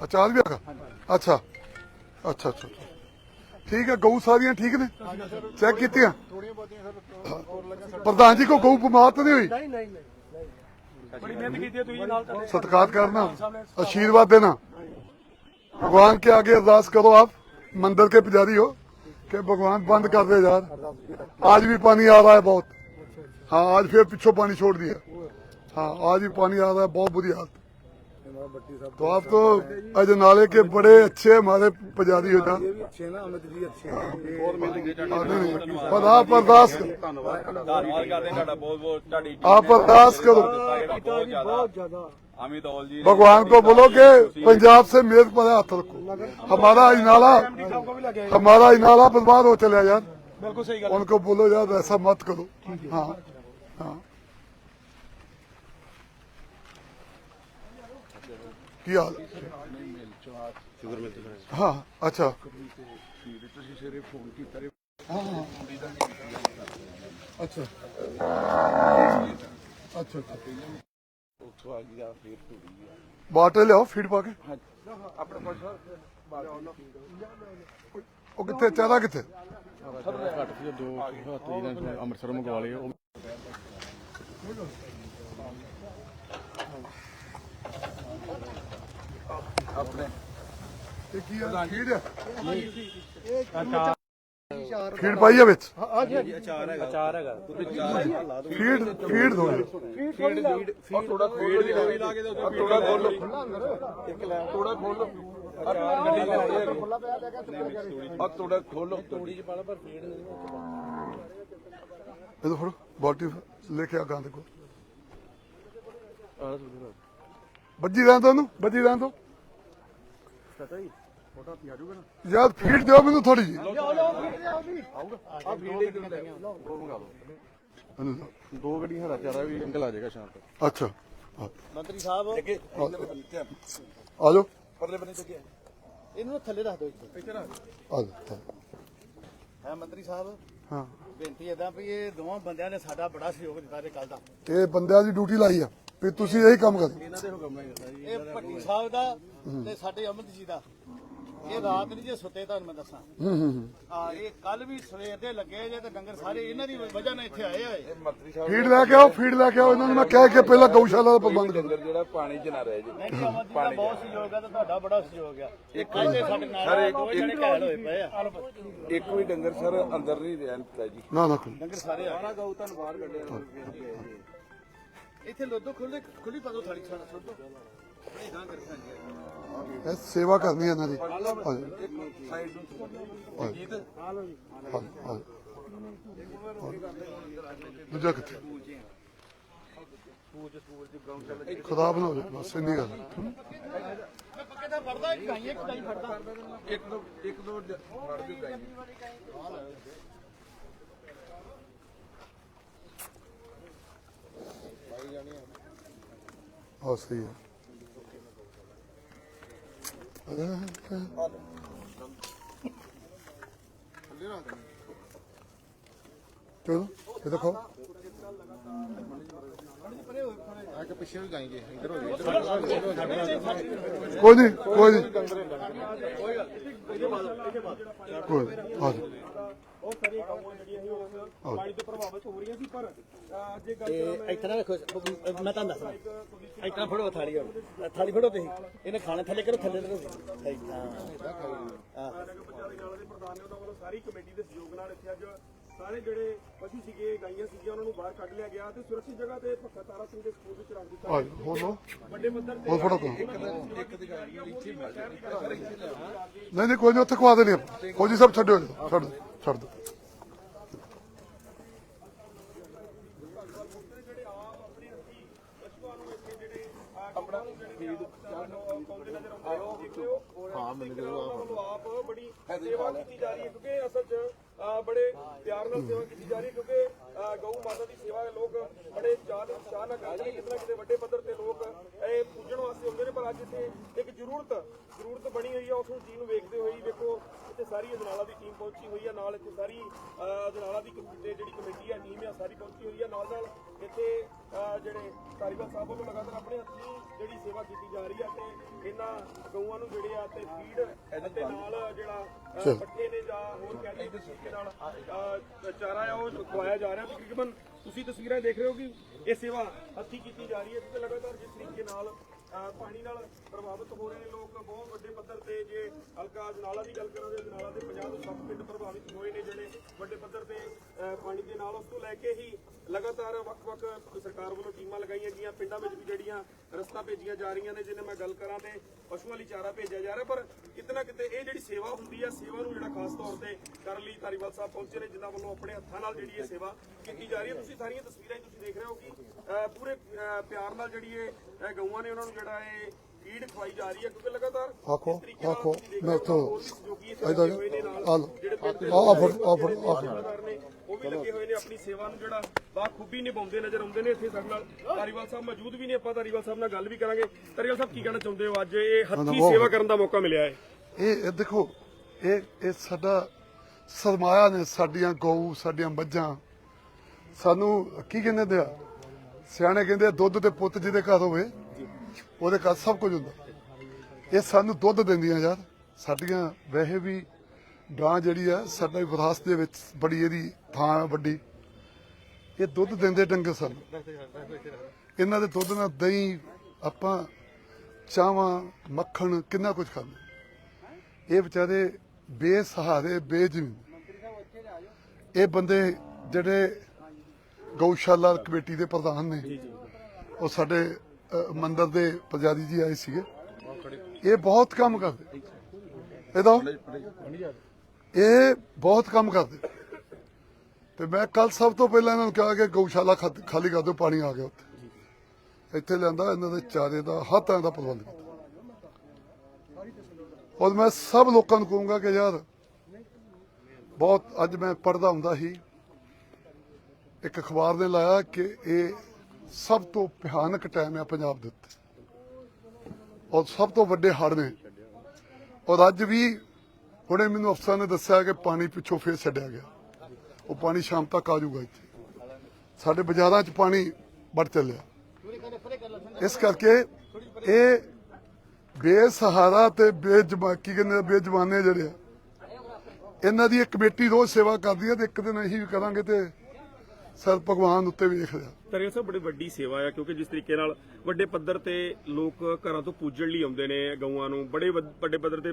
ਅੱਛਾ ਆਜ ਵੀ ਆਗਾ ਅੱਛਾ ਅੱਛਾ ਅੱਛਾ ਅੱਛਾ। ਠੀਕ ਹੈ ਗਊ ਸਾਰੀਆਂ ਠੀਕ ਨੇ ਚੈੱਕ ਕੀਤੀਆਂ ਥੋੜੀਆਂ ਬਹੁਤੀਆਂ ਸਰ ਹੋਰ ਲੱਗਿਆ ਪ੍ਰਧਾਨ ਜੀ ਕੋ ਗਊ ਬਿਮਾਰ ਤਾਂ ਨਹੀਂ ਹੋਈ ਨਹੀਂ ਨਹੀਂ ਨਹੀਂ ਬੜੀ ਮਿਹਨਤ ਕੀਤੀ ਹੈ ਤੁਸੀਂ ਨਾਲ ਤੁਹਾਡੇ सत्कार करना आशीर्वाद देना भगवान के आगे अरदास करो आप मंदिर के पुजारी हो कि भगवान बंद कर दे यार आज भी पानी आ रहा है बहुत हाँ आज फिर पिछो पानी छोड़ दिया हाँ आज भी पानी आ रहा है बहुत बुरी हालत तो आप तो अजनाले के बड़े अच्छे हमारे पंजाबी हो ना पर आप बर्दाश्त करो आप बर्दाश्त करो भगवान को बोलो कि पंजाब से मेरे पर हाथ रखो हमारा इनाला हमारा इनाला बर्बाद हो चला यार बिल्कुल सही उनको बोलो यार ऐसा मत करो हाँ हाँ ਕੀ ਹਾਲ? ਹਾਂ ਆ ਲਿਆਓ ਫੀਡ ਪਾ ਕੇ। ਆਪਣੇ ਕੋਲ ਸਰ ਉਹ ਕਿੱਥੇ ਚਾਹਦਾ ਕਿੱਥੇ? ਘੱਟ ਸੀ ਦੋ ਹੱਥ ਜਿਹਨਾਂ ਅੰਮ੍ਰਿਤਸਰ ਮੰਗਵਾ ਲਏ ਉਹ ਇਹ ਕੀ ਫੀਡ ਫੀਡ ਪਾਈ ਹੈ ਵਿੱਚ ਅਚਾਰ ਹੈਗਾ। ਫੀਡ ਫੀਡ ਦੋ। ਥੋੜਾ ਖੋਲ ਦੀ ਲੋਈ ਲਾ ਕੇ ਦੇ ਥੋੜਾ ਖੋਲ ਲੋ ਇੱਕ ਲੈ ਥੋੜਾ ਖੋਲ ਲੋ ਆ ਥੋੜਾ ਖੋਲ ਲੋ ਇਹ ਫੜੋ ਬਾਲਟੀ ਲੈ ਕੇ ਆ ਗਾਂ ਦੇ ਕੋ ਬੱਜੀ ਰਹਿਣ ਦੋ ਉਹਨੂੰ ਬੱਜੀ ਰਹਿਣ ਦੋ ਯਾਰ ਫੀਡ ਦਿਓ ਮੈਨੂੰ ਥੋੜੀ ਜੀ ਦੋ ਗੱਡੀਆਂ ਹਰਾ ਚਾਰਾ ਵੀ ਅੰਕਲ ਆ ਜਾਏਗਾ ਸ਼ਾਮ ਤੱਕ। ਅੱਛਾ। ਆ- ਮੰਤਰੀ ਸਾਹਿਬ ਆ। ਜਾਓ। ਪਰਲੇ ਬੰਨੇ ਤੇ ਗਿਆ ਇਹਨੂੰ ਨਾ ਥੱਲੇ ਰੱਖ ਦਿਓ ਇੱਥੇ। ਆ ਜਾਓ ਹੈ। ਮੰਤਰੀ ਸਾਹਿਬ ਹਾਂ। ਬੇਨਤੀ ਏਦਾਂ ਵੀ ਇਹ ਦੋਵਾਂ ਬੰਦਿਆਂ ਨੇ ਸਾਡਾ ਬੜਾ ਸਹਿਯੋਗ ਦਿੱਤਾ ਤੇ ਕੱਲ ਦਾ। ਇਹ ਬੰਦਿਆਂ ਦੀ ਡਿਊਟੀ ਲਾਈ ਆ। ਵੀ ਤੁਸੀਂ ਇਹੀ ਕੰਮ ਕਰੋ ਇਹਨਾਂ ਦੇ ਹੁਕਮ ਨਾਲ ਹੀ ਹੁੰਦਾ ਜੀ। ਇਹ ਭੱਟੀ ਸਾਹਿਬ ਦਾ ਤੇ ਸਾਡੇ ਅਮਿਤ ਜੀ ਦਾ। ਇਹ ਰਾਤ ਨਹੀਂ ਜੇ ਸੁੱਤੇ ਤੁਹਾਨੂੰ ਮੈਂ ਦੱਸਾਂ। ਹੂੰ ਹੂੰ ਹੂੰ। ਆ ਇਹ ਕੱਲ ਵੀ ਸਵੇਰ ਦੇ ਲੱਗੇ ਜੇ ਤੇ ਡੰਗਰ ਸਾਰੇ ਇਹਨਾਂ ਦੀ ਵਜ੍ਹਾ ਨਾਲ ਇੱਥੇ ਆਏ ਹੋਏ। ਮੰਤਰੀ ਸਾਹਿਬ ਫੀਡ ਲੈ ਕੇ ਆਓ ਫੀਡ ਲੈ ਕੇ ਆਓ ਇਹਨਾਂ ਨੂੰ ਮੈਂ ਕਹਿ ਕੇ ਪਹਿਲਾਂ ਗਊਸ਼ਾਲਾ ਦਾ ਪ੍ਰਬੰਧ ਕਰੋ ਡੰਗਰ ਜਿਹੜਾ ਪਾਣੀ 'ਚ ਨਾ ਰਹੇ ਜੀ। ਨਹੀਂ ਜੀ ਅਮਿਤ ਜੀ ਦਾ ਬਹੁਤ ਸਹਿਯੋਗ ਆ ਤੇ ਤੁਹਾਡਾ ਬੜਾ ਸਹਿਯੋਗ ਆ। ਇੱਕ ਦੇ ਸਾਡੇ ਨਾਲ ਦੋ ਜਣੇ ਘਾਇਲ ਹੋਏ ਪਏ ਆ। ਇੱਕ ਵੀ ਡੰਗਰ ਸਰ ਅੰਦਰ ਨਹੀਂ ਰਹਿਣ ਦਿੱਤਾ ਜੀ। ਨਾ ਨਾ ਕੋਈ। ਡੰਗਰ ਸਾਰੇ ਆ ਗਊ ਤੁਹਾਨੂੰ ਬਾਹਰ ਕੱਢਿਆ ਇੱਥੇ ਲੋਦੋ ਖੁੱਲੇ ਖੁੱਲੀ ਪਾਦੋ ਥਾਲੀ ਛੱਡ ਸੁੱਟੋ ਇਦਾਂ ਕਰ ਖਾਂਗੇ ਇਹ ਸੇਵਾ ਕਰਨੀ ਹੈ ਇਹਨਾਂ ਦੀ। ਸਾਈਡ ਨੂੰ। ਜਾਓ, ਆ ਜਾਓ। ਦੂਜਾ ਕਿੱਥੇ? ਖੁਦਾ ਬਣਾਓ ਜੀ, ਬਸ ਇੰਨੀ ਗੱਲ। ਹਮ? ਮੈਂ ਪੱਕੇ ਤਾਂ ਫੜਦਾ ਇੱਕ ਗਾਈ ਇੱਕ ਗਾਈ ਫੜਦਾ। ਇੱਕ ਦੋ ਇੱਕ ਦੋ ਡ- ਫੜ ਦਿਓ ਗਾਈ। ਆ। ਸਹੀ ਹੈ ਚਲੋ ਇਹ ਦੇਖੋ ਕੋਈ ਨਹੀਂ ਕੋਈ ਨਹੀਂ। ਕੋਈ ਆ ਜਾਓ। ਉਹ ਸਾਰੀਆਂ ਗਾਵਾਂ ਜਿਹੜੀਆਂ ਸੀ ਉਸ ਪਾਣੀ ਤੋਂ ਪ੍ਰਭਾਵਿਤ ਹੋ ਰਹੀਆਂ ਸੀ ਪਰ ਅਹ, ਜੇ ਗੱਲ ਤੇ ਇੱਥੇ ਨਾ ਰੱਖੋ ਮੈਂ ਤੁਹਾਨੂੰ ਦੱਸਣਾ ਇੱਥੇ ਫੜੋ ਥਾਲੀ ਹੁਣ ਥਾਲੀ ਫੜੋ ਤੁਸੀਂ। ਇਹਨੇ ਖਾਣਾ ਥੱਲੇ ਕਰੋ ਥੱਲੇ ਕਰੋ। ਹਾਂ। ਨਗਰ ਪੰਚਾਇਤ ਨਾਲ ਦੇ ਪ੍ਰਧਾਨ ਨੇ ਉਹਨਾਂ ਵੱਲੋਂ ਸਾਰੀ ਕਮੇਟੀ ਦੇ ਸਹਿਯੋਗ ਨਾਲ ਇੱਥੇ ਅੱਜ ਸਾਰੇ ਜਿਹੜੇ ਪਸ਼ੂ ਸੀਗੇ ਗਾਈਆਂ ਸੀਗੀਆਂ ਉਹਨਾਂ ਨੂੰ ਬਾਹਰ ਕੱਢ ਲਿਆ ਗਿਆ ਤੇ ਸੁਰੱਖਿਅਤ ਜਗ੍ਹਾ ਤੇ ਭੱਖਾ ਤਾਰਾ ਸਿੰਘ ਦੇ ਸਕੂਲ ਵਿੱਚ ਰੱਖ ਦਿੱਤਾ ਆ ਜਾਓ ਹੋਰ ਲਓ ਵੱਡੇ ਪੱਧਰ ਤੇ ਹੋਰ ਫੜੋ ਨਹੀਂ ਨਹੀਂ ਕੋਈ ਨਹੀਂ ਉੱਥੇ ਖਵਾ ਦੇਣੀ ਫੌਜੀ ਸਾਹਿਬ ਜੀ, ਛੱਡ ਦਿਓ ਛੱਡ ਦਿਓ ਹਾਂ ਮੈਨੂੰ ਜਦੋਂ ਆਪ ਬੜੀ ਸੇਵਾ ਕੀਤੀ ਜਾ ਰਹੀ ਹੈ ਕਿਉਂਕਿ ਅਸਲ 'ਚ ਬੜੇ ਪਿਆਰ ਨਾਲ ਸੇਵਾ ਕੀਤੀ ਜਾ ਰਹੀ ਹੈ ਕਿਉਂਕਿ ਗਊ ਮਾਤਾ ਦੀ ਸੇਵਾ ਲੋਕ ਬੜੇ ਤੇ ਉਤਸ਼ਾਹ ਨਾਲ ਕਰਦੇ ਨੇ ਕਿਤੇ ਕਿਤੇ ਵੱਡੇ ਪੱਧਰ ਤੇ ਲੋਕ ਇਹ ਪੂਜਣ ਵਾਸਤੇ ਆਉਂਦੇ ਨੇ ਪਰ ਅੱਜ ਇੱਥੇ ਇੱਕ ਜ਼ਰੂਰਤ ਜ਼ਰੂਰਤ ਬਣੀ ਹੋਈ ਹੈ ਉਸ ਨੂੰ ਚੀਜ਼ ਨੂੰ ਵੇਖਦੇ ਹੋਏ ਹੀ ਵੇਖੋ ਇੱਥੇ ਸਾਰੀ ਅਜਨਾਲਾ ਦੀ ਟੀਮ ਪਹੁੰਚੀ ਹੋਈ ਹੈ ਨਾਲ ਇੱਥੇ ਸਾਰੀ ਅਜਨਾਲਾ ਦੀ ਕਮੇਟੀ ਜਿਹੜੀ ਕਮੇਟੀ ਹੈ ਟੀਮ ਹੈ ਸਾਰੀ ਪਹੁੰਚੀ ਹੋਈ ਹੈ ਨਾਲ ਨਾਲ ਇੱਥੇ ਜਿਹੜੇ ਧਾਰੀਵਾਲ ਸਾਹਿਬ ਵੱਲੋਂ ਲਗਾਤਾਰ ਆਪਣੇ ਹੱਥੀਂ ਜਿਹੜੀ ਸੇਵਾ ਕੀਤੀ ਜਾ ਰਹੀ ਹੈ ਤੇ ਇਹਨਾਂ ਗਊਆਂ ਨੂੰ ਜਿਹੜੇ ਆ ਤੇ ਫੀਡ ਅਤੇ ਨਾਲ ਜਿਹੜਾ ਪੱਠੇ ਨੇ ਜਾਂ ਹੋਰ ਕਹਿ ਲਈਏ ਕਿਸੇ ਤਰੀਕੇ ਨਾਲ ਚਾਰਾ ਆ ਉਹ ਖਵਾਇਆ ਜਾ ਰਿਹਾ। ਤਕਰੀਬਨ ਤੁਸੀਂ ਤਸਵੀਰਾਂ ਦੇਖ ਰਹੇ ਹੋ ਕਿ ਇਹ ਸੇਵਾ ਹੱਥੀਂ ਕੀਤੀ ਜਾ ਰਹੀ ਹੈ ਤੇ ਲਗਾਤਾਰ ਜਿਸ ਤਰੀਕੇ ਨਾਲ ਪਾਣੀ ਨਾਲ ਪ੍ਰਭਾਵਿਤ ਹੋ ਰਹੇ ਨੇ ਲੋਕ, ਬਹੁਤ ਵੱਡੇ ਪੱਧਰ ਤੇ ਜੇ ਹਲਕਾ ਅਜਨਾਲਾ ਦੀ ਗੱਲ ਕਰਾਂ ਤੇ ਜਨਾਲਾ ਦੇ 50 ਤੋਂ 60 ਪਿੰਡ ਪ੍ਰਭਾਵਿਤ ਹੋਏ ਨੇ ਜਿਹੜੇ ਵੱਡੇ ਪੱਧਰ ਤੇ ਪਾਣੀ ਦੇ ਨਾਲ ਉਸ ਤੋਂ ਲੈ ਕੇ ਹੀ ਲਗਾਤਾਰ ਵੱਖ-ਵੱਖ ਸਰਕਾਰ ਵੱਲੋਂ ਟੀਮਾਂ ਲਗਾਈਆਂ ਗਈਆਂ। ਪਿੰਡਾਂ ਵਿੱਚ ਵੀ ਜਿਹੜੀਆਂ ਰਸਤਾ ਭੇਜੀਆਂ ਜਾ ਰਹੀਆਂ ਨੇ ਜਿਵੇਂ ਮੈਂ ਗੱਲ ਕਰਾਂ ਤੇ ਪਸ਼ੂਆਂ ਲਈ ਚਾਰਾ ਭੇਜਿਆ ਜਾ ਰਿਹਾ, ਪਰ ਕਿਤੇ ਨਾ ਕਿਤੇ ਇਹ ਜਿਹੜੀ ਸੇਵਾ ਹੁੰਦੀ ਹੈ ਸੇਵਾ ਨੂੰ ਜਿਹੜਾ ਖਾਸ ਤੌਰ ਤੇ ਕਰਨ ਲਈ ਧਾਰੀਵਾਲ ਸਾਹਿਬ ਪਹੁੰਚੇ ਨੇ, ਜਿਨ੍ਹਾਂ ਵੱਲੋਂ ਆਪਣੇ ਹੱਥਾਂ ਨਾਲ ਜਿਹੜੀ ਇਹ ਸੇਵਾ ਕੀਤੀ ਜਾ ਰਹੀ ਹੈ। ਤੁਸੀਂ ਸਾਰੀਆਂ ਤਸਵੀਰਾਂ ਹੀ ਤੁਸੀਂ ਦੇਖ ਰਹੇ ਹੋ ਕਿ ਪੂਰੇ ਪਿਆਰ ਨਾਲ ਜਿਹੜੀ ਇਹ ਗਊਆਂ ਨੇ ਉਹਨਾਂ ਨੂੰ ਜਿਹੜਾ ਇਹ ਫੀਡ ਖਵਾਈ ਜਾ ਰਹੀ ਹੈ ਕਿਉਂਕਿ ਲਗਾਤਾਰ ਆਖੋ ਇਸ ਤਰੀਕੇ ਨਾਲ ਆਖੋ ਤੁਸੀਂ ਦੇਖ ਮੈਂ ਰਹੇ ਹੋ ਤੋਂ ਹੋਰ ਵੀ ਸਹਿਯੋਗੀ ਇੱਥੇ ਇਧਰ ਲੱਗੇ ਹੋਏ ਨੇ ਨਾਲ ਆ ਲਓ ਜਿਹੜੇ ਪਿੰਡ ਦੇ ਆ ਫੜ ਆ ਫੜ ਜਿਹੜੇ ਆ ਫੜ। ਸੇਵਾਦਾਰ ਨੇ ਉਹ ਵੀ ਲੱਗੇ ਹੋਏ ਨੇ ਆਪਣੀ ਸੇਵਾ ਨੂੰ ਜਿਹੜਾ ਬਾਖੂਬੀ ਨਿਭਾਉਂਦੇ ਨਜ਼ਰ ਆਉਂਦੇ ਨੇ ਇੱਥੇ ਸਾਡੇ ਨਾਲ। ਧਾਰੀਵਾਲ ਸਾਹਿਬ ਮੌਜੂਦ ਵੀ ਨੇ ਆਪਾਂ ਧਾਰੀਵਾਲ ਸਾਹਿਬ ਨਾਲ ਗੱਲ ਵੀ ਕਰਾਂਗੇ। ਧਾਰੀਵਾਲ ਸਾਹਿਬ ਕੀ ਕਹਿਣਾ ਚਾਹੁੰਦੇ ਹੋ? ਅੱਜ ਇਹ ਹੱਥੀ ਸੇਵਾ ਕਰਨ ਦਾ ਮੌਕਾ ਮਿਲਿਆ ਹੈ। ਇਹ ਇਹ ਦੇਖੋ ਇਹ ਇਹ ਸਾਡਾ ਸਰਮਾਇਆ ਨੇ ਸਾਡੀਆਂ ਗਊ ਸਾਡੀਆਂ ਮੱਝਾਂ। ਸਾਨੂੰ ਕੀ ਕਹਿੰਦੇ ਆ? ਸਿਆਣੇ ਕਹਿੰਦੇ ਦੁੱਧ ਤੇ ਪੁੱਤ ਜਿਹਦੇ ਘਰ ਹੋਵੇ ਉਹਦੇ ਘਰ ਸਭ ਕੁਝ ਹੁੰਦਾ। ਇਹ ਸਾਨੂੰ ਦੁੱਧ ਦਿੰਦੀਆਂ ਯਾਰ। ਸਾਡੀਆਂ ਵੈਸੇ ਵੀ ਗਾਂ ਜਿਹੜੀ ਆ, ਸਾਡਾ ਵਿਰਾਸਤ ਦੇ ਵਿੱਚ ਬੜੀ ਇਹਦੀ ਥਾਂ ਵੱਡੀ। ਇਹ ਦੁੱਧ ਦਿੰਦੇ ਡੰਗਰ ਸਾਨੂੰ। ਇਹਨਾਂ ਦੇ ਦੁੱਧ ਨਾਲ ਦਹੀਂ, ਆਪਾਂ ਚਾਵਾਂ, ਮੱਖਣ, ਕਿੰਨਾ ਕੁਝ ਖਾਂਦੇ। ਇਹ ਵਿਚਾਰੇ ਬੇਸਹਾਰੇ, ਬੇਜ਼ਮੀਨ। ਇਹ ਬੰਦੇ ਜਿਹੜੇ ਗਊਸ਼ਾਲਾ ਕਮੇਟੀ ਦੇ ਪ੍ਰਧਾਨ ਨੇ, ਉਹ ਸਾਡੇ ਮੰਦਿਰ ਦੇ ਪੁਜਾਰੀ ਜੀ ਆਏ ਸੀਗੇ। ਇਹ ਬਹੁਤ ਕੰਮ ਕਰਦੇ। ਇਹਦਾ ਇਹ ਬਹੁਤ ਕੰਮ ਕਰਦੇ। ਤੇ ਮੈਂ ਕੱਲ ਸਭ ਤੋਂ ਪਹਿਲਾਂ ਇਹਨਾਂ ਨੂੰ ਕਿਹਾ ਕਿ ਗਊਸ਼ਾਲਾ ਖਾਲੀ ਕਰ ਦਿਓ, ਪਾਣੀ ਆ ਗਿਆ ਉੱਥੇ। ਇੱਥੇ ਲਿਆਂਦਾ, ਇਹਨਾਂ ਦੇ ਚਾਰੇ ਦਾ ਹੱਥਾਂ ਦਾ ਪ੍ਰਬੰਧ ਕੀਤਾ। ਔਰ ਮੈਂ ਸਭ ਲੋਕਾਂ ਨੂੰ ਕਹੂੰਗਾ ਕਿ ਯਾਰ, ਬਹੁਤ ਅੱਜ ਮੈਂ ਪੜਦਾ ਹੁੰਦਾ ਸੀ, ਇੱਕ ਅਖਬਾਰ ਨੇ ਲਾਇਆ ਕਿ ਇਹ ਸਭ ਤੋਂ ਭਿਆਨਕ ਟਾਈਮ ਹੈ ਪੰਜਾਬ ਦੇ ਉੱਤੇ। ਔਰ ਸਭ ਤੋਂ ਵੱਡੇ ਹੜ ਨੇ। ਔਰ ਅੱਜ ਵੀ ਹੁਣੇ ਮੈਨੂੰ ਅਫਸਰ ਨੇ ਦੱਸਿਆ ਕਿ ਪਾਣੀ ਪਿੱਛੋਂ ਫੇਰ ਛੱਡਿਆ ਗਿਆ। ਉਹ ਪਾਣੀ ਸ਼ਾਮ ਤੱਕ ਆ ਜਾਊਗਾ ਇੱਥੇ। ਸਾਡੇ ਬਾਜ਼ਾਰਾਂ 'ਚ ਪਾਣੀ ਵੜ ਚੱਲਿਆ। ਇਸ ਕਰਕੇ ਇਹ ਬੇਸਹਾਰਾ ਤੇ ਬੇਜਮਾ, ਕੀ ਕਹਿੰਦੇ ਬੇਜਵਾਨੇ ਜਿਹੜੇ ਆ, ਇਹਨਾਂ ਦੀ ਇੱਕ ਕਮੇਟੀ ਰੋਜ਼ ਸੇਵਾ ਕਰਦੀ ਹੈ ਤੇ ਇੱਕ ਦਿਨ ਅਸੀਂ ਵੀ ਕਰਾਂਗੇ ਤੇ ਸਰ ਭਗਵਾਨ ਉੱਤੇ ਵੀ ਦੇਖ ਲਿਆ। ਤਰੀਕੇ ਸਾਹਿਬ ਬੜੀ ਵੱਡੀ ਸੇਵਾ ਆ ਕਿਉਂਕਿ ਜਿਸ ਤਰੀਕੇ ਨਾਲ ਵੱਡੇ ਪੱਧਰ ਤੇ ਲੋਕ ਘਰਾਂ ਤੋਂ ਪੂਜਣ ਲਈ ਆਉਂਦੇ ਨੇ ਗਊਆਂ ਨੂੰ ਬੜੇ ਵੱਡ- ਪੱਧਰ ਤੇ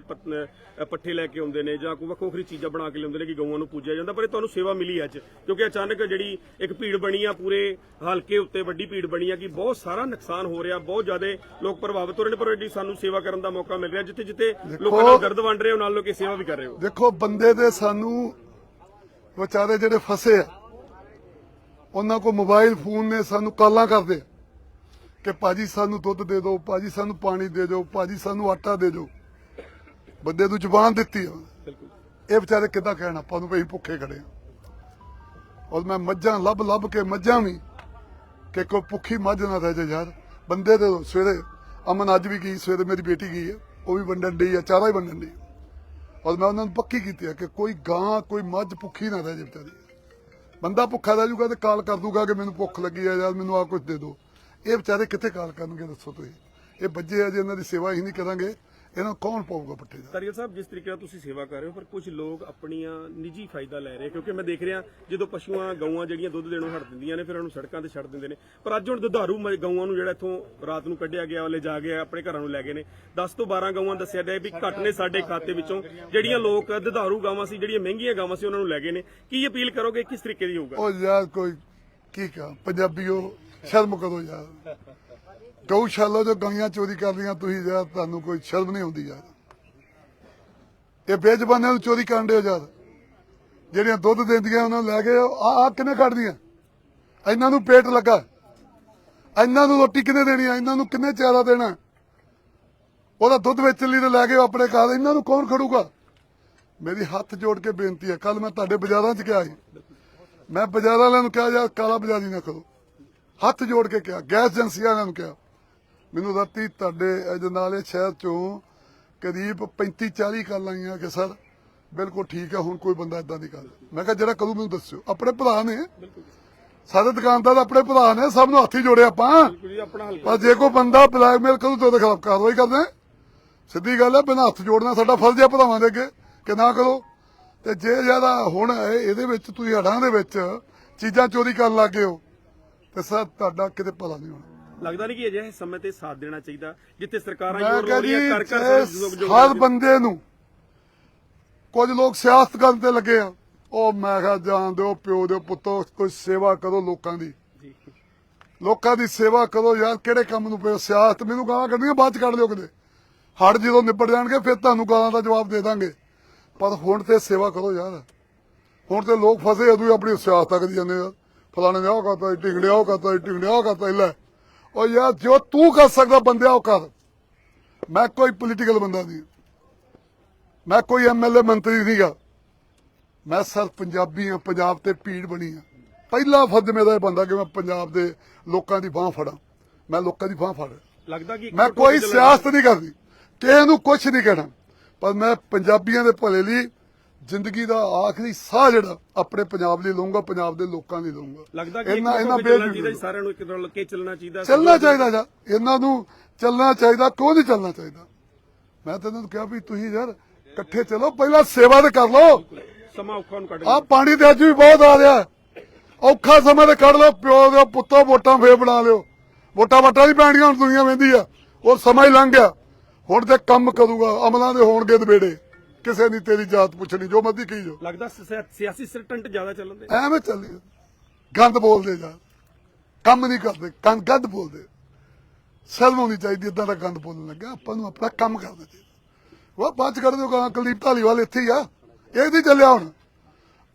ਪੱਠੇ ਲੈ ਕੇ ਆਉਂਦੇ ਨੇ ਜਾਂ ਕੋਈ ਵੱਖੋ ਵੱਖਰੀ ਚੀਜ਼ਾਂ ਬਣਾ ਕੇ ਲਿਆਉਂਦੇ ਨੇ ਕਿ ਗਊਆਂ ਨੂੰ ਪੂਜਿਆ ਜਾਂਦਾ ਪਰ ਇਹ ਤੁਹਾਨੂੰ ਸੇਵਾ ਮਿਲੀ ਅੱਜ ਕਿਉਂਕਿ ਅਚਾਨਕ ਜਿਹੜੀ ਇੱਕ ਭੀੜ ਬਣੀ ਆ ਪੂਰੇ ਹਲਕੇ ਉੱਤੇ ਵੱਡੀ ਭੀੜ ਬਣੀ ਆ ਕਿ ਬਹੁਤ ਸਾਰਾ ਨੁਕਸਾਨ ਹੋ ਰਿਹਾ ਬਹੁਤ ਜ਼ਿਆਦਾ ਲੋਕ ਪ੍ਰਭਾਵਿਤ ਹੋ ਰਹੇ ਨੇ ਪਰ ਜਿਹੜੀ ਸਾਨੂੰ ਸੇਵਾ ਕਰਨ ਦਾ ਮੌਕਾ ਮਿਲ ਰਿਹਾ ਜਿੱਥੇ ਜਿੱਥੇ ਲੋਕਾਂ ਨਾਲ ਦਰਦ ਵੰਡ ਰਹੇ ਹੋ ਨਾਲ ਲੋਕ ਸੇਵਾ ਵੀ ਕਰ ਰਹੇ ਹੋ। ਦੇਖੋ ਬੰਦੇ ਦੇ ਸਾਨੂੰ ਵਿਚਾਰੇ ਜਿਹੜੇ ਫਸੇ ਆ ਉਹਨਾਂ ਕੋ ਮੋਬਾਈਲ ਫੋਨ ਨੇ ਸਾਨੂੰ ਕਾਲਾਂ ਕਰਦੇ। ਆ ਕਿ ਭਾਜੀ ਸਾਨੂੰ ਦੁੱਧ ਦੇ ਦਿਓ ਭਾਜੀ ਸਾਨੂੰ ਪਾਣੀ ਦੇ ਦਿਓ ਭਾਜੀ ਸਾਨੂੰ ਆਟਾ ਦੇ ਦਿਓ। ਬੰਦੇ ਨੂੰ ਜ਼ੁਬਾਨ ਦਿੱਤੀ ਆ। ਇਹ ਵਿਚਾਰੇ ਕਿੱਦਾਂ ਕਹਿਣ ਆਪਾਂ ਨੂੰ ਵੀ ਅਸੀਂ ਭੁੱਖੇ ਖੜੇ ਆ। ਔਰ ਮੈਂ ਮੱਝਾਂ ਲੱਭ ਲੱਭ ਕੇ ਮੱਝਾਂ ਵੀ ਕਿ ਕੋਈ ਭੁੱਖੀ ਮੱਝ ਨਾ ਰਹਿ ਜਾਏ ਯਾਰ। ਬੰਦੇ ਦੇ ਸਵੇਰੇ ਅਮਨ ਅੱਜ ਵੀ ਗਈ ਸਵੇਰੇ ਮੇਰੀ ਬੇਟੀ ਗਈ ਹੈ। ਉਹ ਵੀ ਵੰਡਣ ਡਈ ਆ ਚਾਰਾ ਹੀ ਵੰਡਣ ਡਈ ਔਰ ਮੈਂ ਉਹਨਾਂ ਨੂੰ ਪੱਕੀ ਕੀਤੀ ਹੈ ਕਿ ਕੋਈ ਗਾਂ ਕੋਈ ਮੱਝ ਭੁੱਖੀ ਨਾ ਰਹਿ ਜਾਏ ਵਿਚਾਰੀ। ਬੰਦਾ ਭੁੱਖਾ ਰਹਿ ਜਾਊਗਾ ਤੇ ਕਾਲ ਕਰ ਦੂਗਾ ਕਿ ਮੈਨੂੰ ਭੁੱਖ ਲੱਗੀ ਹੈ ਯਾਰ, ਮੈਨੂੰ ਆ ਕੁਝ ਦੇ ਦਿਓ। ਇਹ ਵਿਚਾਰੇ ਕਿੱਥੇ ਕਾਲ ਕਰਨਗੇ ਦੱਸੋ ਤੁਸੀਂ? ਇਹ ਬੱਜੇ ਆ ਜੇ, ਇਹਨਾਂ ਦੀ ਸੇਵਾ ਹੀ ਨਹੀਂ ਕਰਾਂਗੇ। ਇਹਨਾਂ ਕੌਣ ਪਾਊਗਾ ਪੱਟੇ ਦਾ? ਤਰੀਲ ਸਾਹਿਬ ਜਿਸ ਤਰੀਕੇ ਨਾਲ ਤੁਸੀਂ ਸੇਵਾ ਕਰ ਰਹੇ ਹੋ ਪਰ ਕੁਝ ਲੋਕ ਆਪਣੀਆਂ ਨਿੱਜੀ ਫਾਇਦਾ ਲੈ ਰਹੇ ਕਿਉਂਕਿ ਮੈਂ ਦੇਖ ਰਿਹਾ ਜਦੋਂ ਪਸ਼ੂਆਂ ਗਊਆਂ ਜਿਹੜੀਆਂ ਦੁੱਧ ਦੇਣੋਂ ਹਟ ਦਿੰਦੀਆਂ ਨੇ ਫਿਰ ਉਹਨਾਂ ਸੜਕਾਂ ਤੇ ਛੱਡ ਦਿੰਦੇ ਨੇ। ਪਰ ਅੱਜ ਹੁਣ ਦੁਧਾਰੂ ਗਊਆਂ ਨੂੰ ਜਿਹੜਾ ਇੱਥੋਂ ਰਾਤ ਨੂੰ ਕੱਢਿਆ ਗਿਆ ਵਾਲੇ ਜਾ ਕੇ ਆਪਣੇ ਘਰਾਂ ਨੂੰ ਲੈ ਗਏ ਨੇ। 10 ਤੋਂ 12 ਗਊਆਂ ਦੱਸਿਆ ਗਿਆ ਵੀ ਘੱਟ ਨੇ ਸਾਡੇ ਖਾਤੇ ਵਿੱਚੋਂ। ਜਿਹੜੀਆਂ ਲੋਕ ਦੁਧਾਰੂ ਗਾਵਾਂ ਸੀ ਜਿਹੜੀਆਂ ਮਹਿੰਗੀਆਂ ਗਾਵਾਂ ਸੀ ਉਹਨਾਂ ਨੂੰ ਲੈ ਗਏ ਨੇ। ਕੀ ਅਪੀਲ ਕਰੋਗੇ ਕਿਸ ਤਰੀਕੇ ਦੀ ਹੋਊਗਾ? ਉਹ ਯਾਰ ਕੋਈ ਕੀ ਕਹਾਂ ਪੰਜਾਬੀਓ ਸ਼ਰਮ ਕਰੋ ਯਾਰ। ਗਊਸ਼ਾਲਾ ਜੋ ਗਾਈਆਂ ਚੋਰੀ ਕਰਦੀਆਂ ਤੁਸੀਂ ਯਾਰ ਤੁਹਾਨੂੰ ਕੋਈ ਸ਼ਰਮ ਨਹੀਂ ਆਉਂਦੀ ਯਾਰ। ਇਹ ਬੇਜ਼ਬਾਨਾਂ ਨੂੰ ਚੋਰੀ ਕਰਨ ਦੇ ਯਾਰ। ਜਿਹੜੀਆਂ ਦੁੱਧ ਦਿੰਦੀਆਂ, ਉਹਨਾਂ ਨੂੰ ਲੈ ਕੇ ਆ ਆ ਕਿਨੇ ਕੱਢਦੀਆਂ ਇਹਨਾਂ ਨੂੰ ਪੇਟ ਲੱਗਾ। ਇਹਨਾਂ ਨੂੰ ਰੋਟੀ ਕਿਨੇ ਦੇਣੀ ਆ? ਇਹਨਾਂ ਨੂੰ ਕਿੰਨੇ ਚਾਰਾ ਦੇਣਾ? ਉਹਦਾ ਦੁੱਧ ਵੇਚਣ ਲਈ ਤੇ ਲੈ ਕੇ ਆਪਣੇ ਘਰ। ਇਹਨਾਂ ਨੂੰ ਕੌਣ ਖੜੂਗਾ? ਮੇਰੀ ਹੱਥ ਜੋੜ ਕੇ ਬੇਨਤੀ ਹੈ ਕੱਲ ਮੈਂ ਤੁਹਾਡੇ ਬਾਜ਼ਾਰਾਂ 'ਚ ਗਿਆ ਸੀ। ਮੈਂ ਬਾਜ਼ਾਰਾਂ ਵਾਲਿਆਂ ਨੂੰ ਕਿਹਾ, ਯਾਰ, ਕਾਲਾ ਬਾਜ਼ਾਰੀ ਨਾ ਕਰੋ ਹੱਥ ਜੋੜ ਕੇ ਕਿਹਾ, ਗੈਸ ਏਜੰਸੀਆਂ ਵਾਲਿਆਂ ਨੂੰ ਕਿਹਾ। ਮੈਨੂੰ ਰਾਤੀ ਤੁਹਾਡੇ ਅਜਨਾਲੇ ਸ਼ਹਿਰ ਚੋਂ ਕਰੀਬ 35 40 ਕਾਲਾਂ ਆਈਆਂ ਕਿ ਸਰ ਬਿਲਕੁਲ ਠੀਕ ਹੈ ਹੁਣ ਕੋਈ ਬੰਦਾ ਇਦਾਂ ਦੀ ਗੱਲ ਮੈਂ ਕਿਹਾ ਜਿਹੜਾ ਕਰੂ ਮੈਨੂੰ ਦੱਸਿਓ। ਆਪਣੇ ਭਰਾ ਨੇ। ਸਾਰੇ ਦੁਕਾਨਦਾਰ ਆਪਣੇ ਭਰਾ ਨੇ ਸਭ ਨੂੰ ਹੱਥੀ ਜੋੜੇ ਆਪਾਂ। ਪਰ ਜੇ ਕੋਈ ਬੰਦਾ ਬਲੈਕਮੇਲ ਕਰੂ ਤਾਂ ਉਹਦੇ ਖਿਲਾਫ ਕਾਰਵਾਈ ਕਰਦੇ। ਸਿੱਧੀ ਗੱਲ ਹੈ ਬਿਨਾਂ ਹੱਥ ਜੋੜਨਾ ਸਾਡਾ ਫਰਜ਼ ਹੈ ਭਰਾਵਾਂ ਦੇ ਅੱਗੇ ਕਿ ਨਾ ਕਰੋ। ਤੇ ਜੇ ਜ਼ਿਆਦਾ ਹੁਣ ਇਹਦੇ ਵਿੱਚ ਤੁਸੀਂ ਹੜਾਂ ਦੇ ਵਿੱਚ ਚੀਜ਼ਾਂ ਚੋਰੀ ਕਰਨ ਲੱਗੇ ਹੋ ਤੇ ਸਰ ਤੁਹਾਡਾ ਕਿਤੇ ਭਲਾ ਨਹੀਂ ਹੋਣਾ। ਲੱਗਦਾ ਨਹੀਂ ਕਿ ਅਜਿਹੇ ਸਮੇਂ ਤੇ ਸਾਥ ਦੇਣਾ ਚਾਹੀਦਾ ਜਿੱਥੇ ਸਰਕਾਰਾਂ ਮੈਂ ਜ਼ੋਰ ਕਿਹਾ ਲਾ ਜੀ ਰਹੀਆਂ ਕਰ ਕਰ ਹਰ ਬੰਦੇ ਨੂੰ ਕੁਝ ਲੋਕ ਸਿਆਸਤ ਕਰਨ ਤੇ ਲੱਗੇ ਆ ਉਹ ਮੈਂ ਕਿਹਾ ਜਾਣ ਦਿਓ ਪਿਓ ਦੇ ਪੁੱਤੋ ਕੋਈ ਸੇਵਾ ਕਰੋ ਲੋਕਾਂ ਦੀ। ਲੋਕਾਂ ਦੀ ਸੇਵਾ ਕਰੋ ਯਾਰ ਕਿਹੜੇ ਕੰਮ ਨੂੰ ਪਿਓ ਸਿਆਸਤ ਮੈਨੂੰ ਗਾਲਾਂ ਕੱਢਣੀਆਂ ਬਾਅਦ ਚ ਕੱਢ ਲਿਓ ਕਿਤੇ। ਹੜ ਜਦੋਂ ਨਿਬੜ ਜਾਣਗੇ ਫਿਰ ਤੁਹਾਨੂੰ ਗਾਲਾਂ ਦਾ ਜਵਾਬ ਦੇ ਦਾਂਗੇ। ਪਰ ਹੁਣ ਤੇ ਸੇਵਾ ਕਰੋ ਯਾਰ। ਹੁਣ ਤੇ ਲੋਕ ਫਸੇ ਅਦੂ ਆਪਣੀ ਸਿਆਸਤ ਕਰੀ ਜਾਂਦੇ ਆ। ਫਲਾਣੇ ਨੇ ਆਹ ਕਰਤਾ ਟਿੰਗੜਿਆ ਉਹ ਕਰਤਾ ਟਿੰਗੜਿਆ ਉਹ ਕਰਤਾ ਲੈ। ਉਹ ਯਾਰ ਜੋ ਤੂੰ ਕਰ ਸਕਦਾ ਬੰਦਿਆ ਉਹ ਕਰ। ਮੈਂ ਕੋਈ ਪੋਲੀਟੀਕਲ ਬੰਦਾ ਨਹੀਂ। ਮੈਂ ਕੋਈ ਐਮਐਲਏ ਮੰਤਰੀ ਨਹੀਂਗਾ ਮੈਂ ਸਰ ਪੰਜਾਬੀ ਆ ਪੰਜਾਬ ਤੇ ਪੀੜ ਬਣੀ ਆ। ਪਹਿਲਾ ਫਰਜ਼ ਮੇਰਾ ਇਹ ਬੰਦਾ ਕਿ ਮੈਂ ਪੰਜਾਬ ਦੇ ਲੋਕਾਂ ਦੀ ਬਾਹ ਫੜਾਂ। ਮੈਂ ਲੋਕਾਂ ਦੀ ਬਾਹ ਫੜ। ਲੱਗਦਾ ਕਿ ਮੈਂ ਕੋਈ ਸਿਆਸਤ ਨਹੀਂ ਕਰਦੀ। ਕਿਸੇ ਨੂੰ ਕੁਝ ਨਹੀਂ ਕਹਿਣਾ। ਪਰ ਮੈਂ ਪੰਜਾਬੀਆਂ ਦੇ ਭਲੇ ਲਈ ਜ਼ਿੰਦਗੀ ਦਾ ਆਖਰੀ ਸਾਹ ਜਿਹੜਾ ਆਪਣੇ ਪੰਜਾਬ ਲਈ ਲਵਾਂਗਾ ਪੰਜਾਬ ਦੇ ਲੋਕਾਂ ਲਈ ਲਵਾਂਗਾ ਲੱਗਦਾ ਕਿ ਇਹਨਾਂ ਇਹਨਾਂ ਬੇਜੁਗਲ ਸਾਰਿਆਂ ਨੂੰ ਇੱਕ ਲੱਗ ਕੇ ਚੱਲਣਾ ਚਾਹੀਦਾ ਚੱਲਣਾ ਚਾਹੀਦਾ ਜਾ। ਇਹਨਾਂ ਨੂੰ ਚੱਲਣਾ ਚਾਹੀਦਾ ਕਿਉਂ ਨਹੀਂ ਚੱਲਣਾ ਚਾਹੀਦਾ? ਮੈਂ ਤਾਂ ਇਹਨਾਂ ਨੂੰ ਕਿਹਾ ਵੀ ਤੁਸੀਂ ਯਾਰ ਇਕੱਠੇ ਚਲੋ ਪਹਿਲਾਂ ਸੇਵਾ ਤੇ ਕਰ ਲਓ। ਸਮਾਂ ਔਖਾ ਨੂੰ ਕੱਢ ਆ ਪਾਣੀ ਤੇ ਅੱਜ ਵੀ ਬਹੁਤ ਆ ਰਿਹਾ। ਔਖਾ ਸਮਾਂ ਤੇ ਕੱਢ ਲਓ ਪਿਓ ਦੇ ਪੁੱਤੋ ਵੋਟਾਂ ਫੇਰ ਬਣਾ ਲਿਓ। ਵੋਟਾਂ ਵਟਾਂ ਦੀ ਪੈਣੀਆਂ ਹੁਣ ਦੁਨੀਆ ਵੇਂਦੀ ਆ। ਉਹ ਸਮਾਂ ਹੀ ਲੰਘ ਗਿਆ। ਹੁਣ ਤੇ ਕੰਮ ਕਰੂਗਾ ਅਮਲਾਂ ਦੇ ਹੋਣਗੇ ਦਬੇੜੇ। ਕਿਸੇ ਦੀ ਤੇਰੀ ਜਾਤ ਪੁੱਛਣੀ ਜੋ ਮਰਜ਼ੀ ਕਹੀ ਜੋ। ਲੱਗਦਾ ਸਿਆ- ਸਿਆਸੀ ਸਰਟੰਟ ਜ਼ਿਆਦਾ ਚੱਲਣ ਦੇ। ਐਵੇਂ ਚੱਲੀ। ਗੰਦ ਬੋਲਦੇ ਜਾ। ਕੰਮ ਨਹੀਂ ਕਰਦੇ ਗੰਦ ਗੰਦ ਬੋਲਦੇ। ਸ਼ਰਮ ਹੋਣੀ ਚਾਹੀਦੀ ਇਦਾਂ ਦਾ ਗੰਦ ਬੋਲਣ ਲੱਗਾ ਆਪਾਂ ਨੂੰ ਆਪਣਾ ਕੰਮ ਕਰਨਾ ਚਾਹੀਦਾ ਉਹ ਬਾਅਦ ਚ ਕਰ ਦਿਓ ਗਾਂ ਕੁਲਦੀਪ ਢਾਲੀਵਾਲ ਇੱਥੇ ਹੀ ਆ। ਇਹ ਨਹੀਂ ਚੱਲਿਆ ਹੁਣ।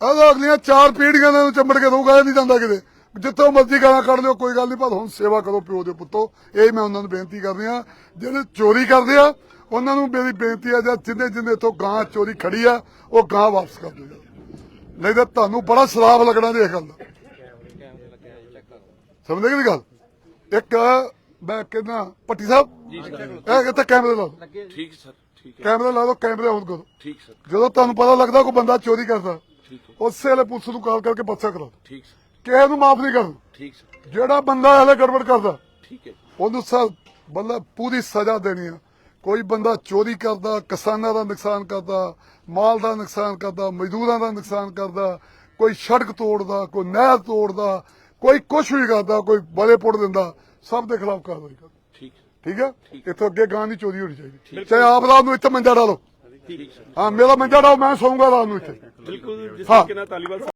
ਆਹ ਅਗਲੀਆਂ ਚਾਰ ਪੀੜ੍ਹੀਆਂ ਨੂੰ ਚੰਬੜ ਕੇ ਦਊਗਾ ਇਹ ਨਹੀਂ ਜਾਂਦਾ ਕਿਤੇ। ਜਿੱਥੋਂ ਮਰਜ਼ੀ ਗਾਲਾਂ ਕੱਢ ਲਿਓ ਕੋਈ ਗੱਲ ਨਹੀਂ ਪਰ ਹੁਣ ਸੇਵਾ ਕਰੋ ਪਿਓ ਦੇ ਪੁੱਤੋ। ਇਹ ਮੈਂ ਉਹਨਾਂ ਨੂੰ ਬੇਨਤੀ ਕਰ ਰਿਹਾ ਜਿਹੜੇ ਚੋਰੀ ਕਰਦੇ ਆ ਉਹਨਾਂ ਨੂੰ ਮੇਰੀ ਬੇਨਤੀ ਆ ਜਾਂ ਜਿੰਨੇ ਜਿੰਨੇ ਤੋਂ ਗਾਂ ਚੋਰੀ ਖੜੀ ਆ ਉਹ ਗਾਂ ਵਾਪਸ ਕਰ ਦਿਓ ਨਹੀਂ ਤਾਂ ਤੁਹਾਨੂੰ ਬੜਾ ਸ਼ਰਾਬ ਲੱਗਣਾ ਜੀ ਇਹ ਗੱਲ ਕਿ ਨਹੀਂ ਗੱਲ? ਇੱਕ ਮੈਂ ਕਹਿੰਦਾ ਪੱਟੀ ਸਾਹਿਬ? ਇਹ ਇੱਥੇ ਕੈਮਰੇ ਲਾ ਠੀਕ ਸਰ ਠੀਕ ਕੈਮਰਾ ਲਾ ਲਓ ਕੈਮਰੇ ਆਨ ਕਰੋ। ਠੀਕ ਸਰ। ਜਦੋਂ ਤੁਹਾਨੂੰ ਪਤਾ ਲੱਗਦਾ ਕੋਈ ਬੰਦਾ ਚੋਰੀ ਕਰਦਾ ਉਸੇ ਵੇਲੇ ਪੁਲਿਸ ਨੂੰ ਕਾਲ ਕਰਕੇ ਪਰਚਾ ਕਰਾਓ। ਠੀਕ ਸਰ। ਕਿਸੇ ਨੂੰ ਮਾਫ ਨਹੀਂ ਕਰਨਾ। ਠੀਕ ਸਰ। ਜਿਹੜਾ ਬੰਦਾ ਹਲੇ ਗੜਬੜ ਕਰਦਾ ਠੀਕ ਹੈ ਉਹਨੂੰ ਸਾ ਮਤਲਬ ਪੂਰੀ ਸਜ਼ਾ ਦੇਣੀ ਆ। ਕੋਈ ਬੰਦਾ ਚੋਰੀ ਕਰਦਾ ਕਿਸਾਨਾਂ ਦਾ ਨੁਕਸਾਨ ਕਰਦਾ ਮਾਲ ਦਾ ਨੁਕਸਾਨ ਕਰਦਾ ਮਜ਼ਦੂਰਾਂ ਦਾ ਨੁਕਸਾਨ ਕਰਦਾ ਕੋਈ ਸੜਕ ਤੋੜਦਾ ਕੋਈ ਨਹਿਰ ਤੋੜਦਾ ਕੋਈ ਕੁਛ ਵੀ ਕਰਦਾ ਕੋਈ ਬਲੇ ਪੁੱਟ ਦਿੰਦਾ ਸਭ ਦੇ ਖਿਲਾਫ ਕਾਰਵਾਈ ਕਰ ਠੀਕ ਠੀਕ ਹੈ? ਇੱਥੋਂ ਅੱਗੇ ਗਾਂ ਦੀ ਚੋਰੀ ਹੋਣੀ ਚਾਹੀਦੀ। ਚਾਹੇ ਆਪ ਰਾਤ ਨੂੰ ਇੱਥੇ ਮੰਜਾ ਡਾਲੋ। ਹਾਂ। ਮੇਰਾ ਮੰਜਾ ਡਾਲੋ ਮੈਂ ਸੌਂਗਾ ਰਾਤ ਨੂੰ ਇੱਥੇ। ਬਿਲਕੁਲ। ਜਿਸ। ਤਰੀਕੇ ਨਾਲ ਤਾਲੀਬਾਨ